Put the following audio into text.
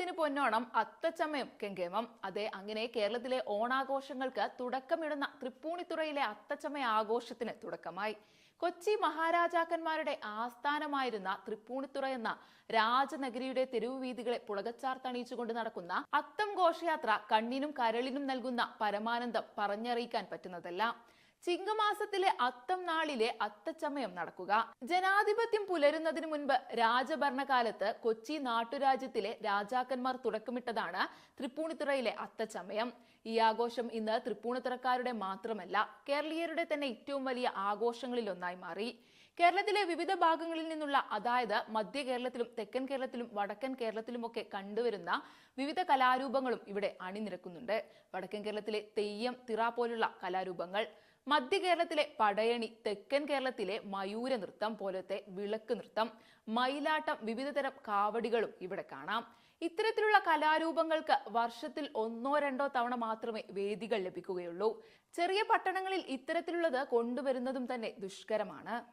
അത്തിന് പൊന്നോണം അത്തച്ചമയം കെങ്കേമം. അതെ അങ്ങനെ കേരളത്തിലെ ഓണാഘോഷങ്ങൾക്ക് തുടക്കമിടുന്ന തൃപ്പൂണിത്തുറയിലെ അത്തച്ചമയ ആഘോഷത്തിന് തുടക്കമായി. കൊച്ചി മഹാരാജാക്കന്മാരുടെ ആസ്ഥാനമായിരുന്ന തൃപ്പൂണിത്തുറ എന്ന രാജനഗരിയുടെ തെരുവുവീതികളെ പുളകച്ചാർത്തണിയിച്ചുകൊണ്ട് നടക്കുന്ന അത്തം ഘോഷയാത്ര കണ്ണിനും കരളിനും നൽകുന്ന പരമാനന്ദം പറഞ്ഞറിയിക്കാൻ പറ്റുന്നതല്ല. ചിങ്ങമാസത്തിലെ അത്തം നാളിലെ അത്തച്ചമയം നടക്കുക. ജനാധിപത്യം പുലരുന്നതിന് മുൻപ് രാജഭരണകാലത്ത് കൊച്ചി നാട്ടുരാജ്യത്തിലെ രാജാക്കന്മാർ തുടക്കമിട്ടതാണ് തൃപ്പൂണിത്തുറയിലെ അത്തച്ചമയം. ഈ ആഘോഷം ഇന്ന് തൃപ്പൂണിത്തുറക്കാരുടെ മാത്രമല്ല കേരളീയരുടെ തന്നെ ഏറ്റവും വലിയ ആഘോഷങ്ങളിൽ ഒന്നായി മാറി. കേരളത്തിലെ വിവിധ ഭാഗങ്ങളിൽ നിന്നുള്ള അതായത് മധ്യ കേരളത്തിലും തെക്കൻ കേരളത്തിലും വടക്കൻ കേരളത്തിലുമൊക്കെ കണ്ടുവരുന്ന വിവിധ കലാരൂപങ്ങളും ഇവിടെ അണിനിരക്കുന്നുണ്ട്. വടക്കൻ കേരളത്തിലെ തെയ്യം തിറ പോലുള്ള കലാരൂപങ്ങൾ മധ്യ കേരളത്തിലെ പടയണി തെക്കൻ കേരളത്തിലെ മയൂര നൃത്തം പോലത്തെ വിളക്ക് നൃത്തം മയിലാട്ടം വിവിധതരം കാവടികളും ഇവിടെ കാണാം. ഇത്തരത്തിലുള്ള കലാരൂപങ്ങൾക്ക് വർഷത്തിൽ ഒന്നോ രണ്ടോ തവണ മാത്രമേ വേദികൾ ലഭിക്കുകയുള്ളൂ. ചെറിയ പട്ടണങ്ങളിൽ ഇത്തരത്തിലുള്ളത് കൊണ്ടുവരുന്നതും തന്നെ ദുഷ്കരമാണ്.